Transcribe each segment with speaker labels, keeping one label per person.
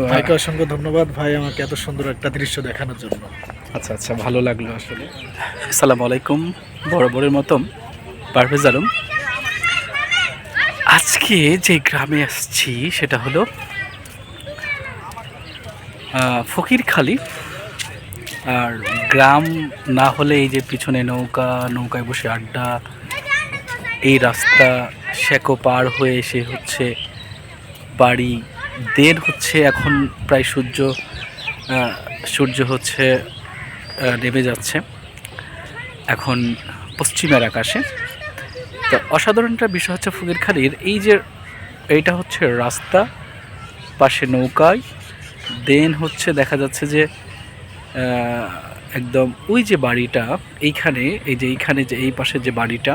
Speaker 1: ভাইকে অসংখ্য ধন্যবাদ। ভাই আমাকে এত সুন্দর একটা দৃশ্য দেখানোর জন্য।
Speaker 2: আচ্ছা আচ্ছা ভালো লাগল আসলে। আসসালামু আলাইকুম বরাবরের মতন পারভেজ আলম। আজকে যে গ্রামে আসছি সেটা হলো ফকিরখালি। আর গ্রাম না হলে এই যে পিছনে নৌকা নৌকায় বসে আড্ডা এই রাস্তা শেকো পার হয়ে এসে হচ্ছে বাড়ি দেন হচ্ছে এখন, প্রায় সূর্য সূর্য হচ্ছে নেমে যাচ্ছে। এখন পশ্চিমের আকাশে। তো অসাধারণ একটা বিষয় হচ্ছে ফকিরখালির এই যে এইটা হচ্ছে রাস্তা, পাশে নৌকায়, দেন হচ্ছে দেখা যাচ্ছে যে একদম ওই যে বাড়িটা, এইখানে, এই যে এইখানে যে এই পাশে যে বাড়িটা,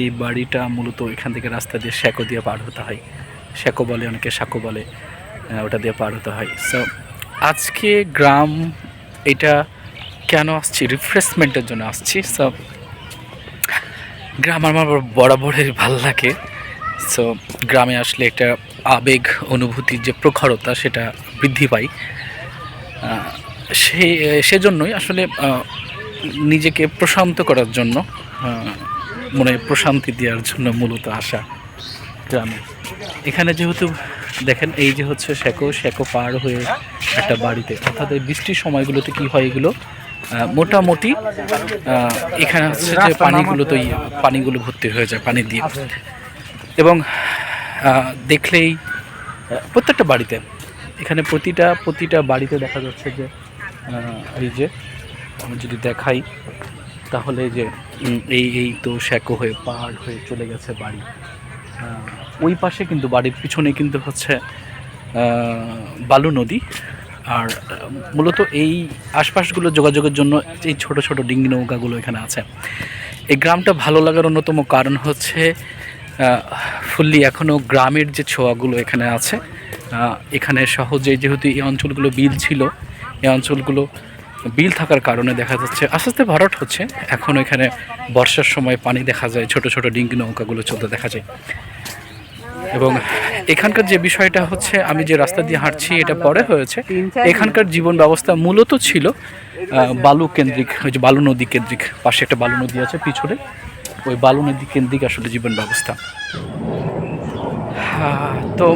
Speaker 2: এই বাড়িটা মূলত এখান থেকে রাস্তা দিয়ে শ্যাকো দিয়ে পার হতে হয়। শ্যাকো বলে, অনেকে শাকো বলে। ওটা দিয়ে পার হতে হয়। সো আজকে গ্রাম এটা কেন আসছি? রিফ্রেশমেন্টের জন্য আসছি। সো গ্রাম আমার বরাবরের ভালো লাগে। সো গ্রামে আসলে একটা আবেগ অনুভূতির যে প্রখরতা সেটা বৃদ্ধি পায় সে, সেজন্যই আসলে নিজেকে প্রশান্ত করার জন্য মনে প্রশান্তি দেওয়ার জন্য মূলত আসা। গ্রামে। এখানে যেহেতু দেখেন এই যে হচ্ছে শেকো শেকো পার হয়ে একটা বাড়িতে। অর্থাৎ এই বৃষ্টির সময়গুলোতে কি হয় এগুলো? মোটামুটি এখানে হচ্ছে যে পানিগুলো তো ইয়ে, পানিগুলো ভর্তি হয়ে যায় পানি দিয়ে। এবং দেখলেই প্রত্যেকটা বাড়িতে এখানে প্রতিটা প্রতিটা বাড়িতে দেখা যাচ্ছে যে এই যে আমি যদি দেখাই তাহলে যে এই এই তো শ্যাকো হয়ে পাহাড় হয়ে চলে গেছে বাড়ি। ওই পাশে কিন্তু বাড়ির পিছনে কিন্তু হচ্ছে বালু নদী। আর মূলত এই আশপাশগুলো যোগাযোগের জন্য এই ছোট ছোট ডিঙ্গি নৌকাগুলো এখানে আছে। এই গ্রামটা ভালো লাগার অন্যতম কারণ হচ্ছে ফুললি এখনও গ্রামের যে ছোঁয়াগুলো এখানে আছে এখানে সহজে যেহেতু এই অঞ্চলগুলো বিল ছিল, এই অঞ্চলগুলো বিল থাকার কারণে দেখা যাচ্ছে আস্তে আস্তে ভরাট হচ্ছে। এখন এখানে বর্ষার সময় পানি দেখা যায়, ছোট ছোট ডিঙ্গি নৌকাগুলো চলতে দেখা যায়। এবং এখানকার যে বিষয়টা হচ্ছে আমি যে রাস্তা দিয়ে হাঁটছি এটা পরে হয়েছে। এখানকার জীবন ব্যবস্থা মূলত ছিল বালু কেন্দ্রিক ওই যে বালু নদী কেন্দ্রিক পাশে একটা বালু নদী আছে পিছনে। ওই বালু নদী কেন্দ্রিক আসলে জীবন ব্যবস্থা। আহ, তো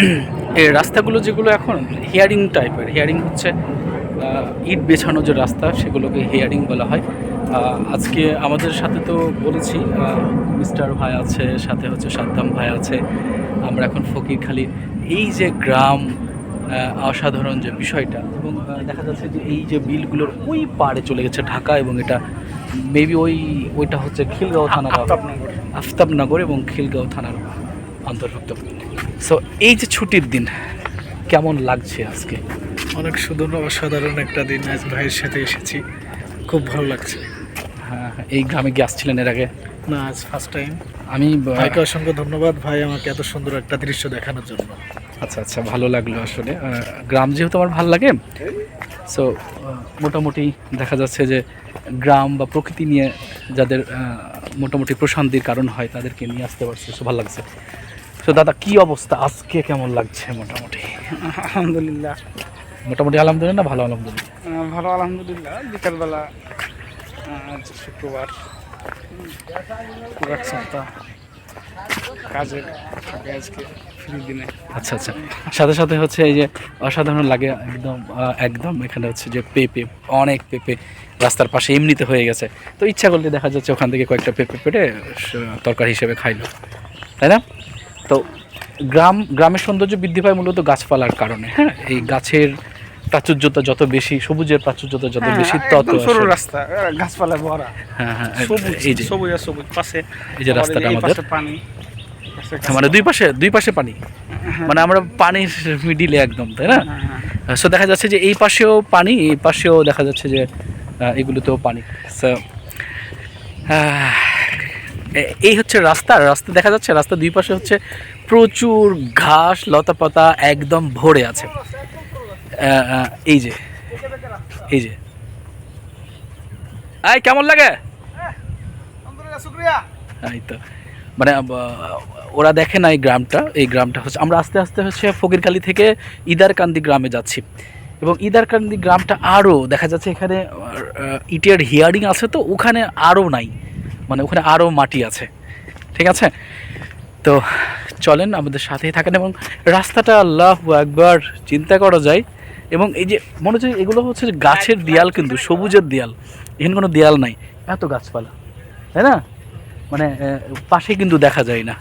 Speaker 2: এই রাস্তাগুলো যেগুলো এখন হিয়ারিং টাইপের হিয়ারিং হচ্ছে ইট বেছানো যে রাস্তা সেগুলোকে হিয়ারিং বলা হয়। আজকে আমাদের সাথে তো বলেছি মিস্টার ভাই আছে সাথে হচ্ছে সাদ্দাম ভাই আছে আমরা এখন ফকিরখালি। এই যে গ্রাম অসাধারণ যে বিষয়টা এবং দেখা যাচ্ছে যে এই যে বিলগুলোর ওই পাড়ে চলে গেছে ঢাকা এবং এটা মেবি ওই ওইটা হচ্ছে খিলগাঁও থানা আফতাবনগর। এবং খিলগাঁও থানার অন্তর্ভুক্ত। সো এই যে ছুটির দিন কেমন লাগছে আজকে?
Speaker 1: অনেক সুন্দর অসাধারণ একটা দিন আজ ভাইয়ের সাথে এসেছি। খুব ভালো লাগছে।
Speaker 2: হ্যাঁ এই গ্রামে গিয়ে আসছিলেন এর আগে?
Speaker 1: না আজ ফার্স্ট টাইম
Speaker 2: আমি
Speaker 1: ভাইকে অসংখ্য ধন্যবাদ ভাই আমাকে এত সুন্দর একটা দৃশ্য দেখানোর জন্য।
Speaker 2: আচ্ছা আচ্ছা ভালো লাগল আসলে। গ্রাম যেহেতু আমার ভালো লাগে সো মোটামুটি দেখা যাচ্ছে যে গ্রাম বা প্রকৃতি নিয়ে যাদের মোটামুটি প্রশান্তির কারণ হয় তাদেরকে নিয়ে আসতে পারছি সো ভালো লাগছে। তো দাদা কি অবস্থা? আজকে কেমন লাগছে মোটামুটি?
Speaker 3: আলহামদুলিল্লাহ।
Speaker 2: মোটামুটি আলহামদুলিল্লাহ না ভালো আলহামদুলিল্লাহ?
Speaker 3: ভালো আলহামদুলিল্লাহ। বিকালবেলা শুক্রবার পুরো এক সপ্তাহ কাজের থাকে আজকে ফ্রি দিনে।
Speaker 2: আচ্ছা আচ্ছা। সাথে সাথে হচ্ছে এই যে অসাধারণ লাগে একদম একদম এখানে হচ্ছে যে পেঁপে অনেক পেঁপে রাস্তার পাশে এমনিতে হয়ে গেছে। তো ইচ্ছা করলে দেখা যাচ্ছে ওখান থেকে কয়েকটা পেঁপে পেটে তরকারি হিসেবে খাইলো। তাই না? তো গ্রাম গ্রামের সৌন্দর্য বৃদ্ধি পায় মূলত গাছপালার কারণে। হ্যাঁ এই গাছের প্রাচুর্যতা যত বেশি সবুজের প্রাচুর্যতা যত
Speaker 3: হ্যাঁ,
Speaker 2: বেশি তত
Speaker 3: সরু রাস্তা গাছপালা ভরা।
Speaker 2: হ্যাঁ হ্যাঁ
Speaker 3: সবুজ
Speaker 2: এই যে।
Speaker 3: সবুজ আর সবুজ পাশে
Speaker 2: এই যে রাস্তাটা আমাদের।
Speaker 3: পানি।
Speaker 2: হ্যাঁ, মানে দুই পাশে দুই পাশে পানি। মানে আমরা পানির মিডিলে একদম তাই না?
Speaker 3: হ্যাঁ, হ্যাঁ।
Speaker 2: সো দেখা যাচ্ছে যে এই পাশেও পানি এই পাশেও দেখা যাচ্ছে যে এগুলোতেও পানি। সো এই হচ্ছে রাস্তা। রাস্তা দেখা যাচ্ছে রাস্তা দুই পাশে হচ্ছে প্রচুর ঘাস লতা পাতা একদম ভরে আছে। এই যে এই যে। আই কেমন লাগে? এই তো। মানে ওরা দেখে না এই গ্রামটা? এই গ্রামটা হচ্ছে আমরা আস্তে আস্তে হচ্ছে ফকিরকালি থেকে ইদারকান্দি গ্রামে যাচ্ছি। এবং ইদারকান্দি গ্রামটা আরও দেখা যাচ্ছে এখানে ইটের হিয়ারিং আছে তো ওখানে আরও নাই। মানে ওখানে আরও মাটি আছে। ঠিক আছে? তো চলেন আমাদের সাথেই থাকেন এবং রাস্তাটা আল্লাহ একবার চিন্তা করা যায়। এবং এই যে মনে হচ্ছে এগুলো হচ্ছে গাছের দেয়াল কিন্তু সবুজের দেয়াল। এখানে কোনো দেয়াল নাই। এত গাছপালা। তাই না? মানে পাশে কিন্তু দেখা যায় না।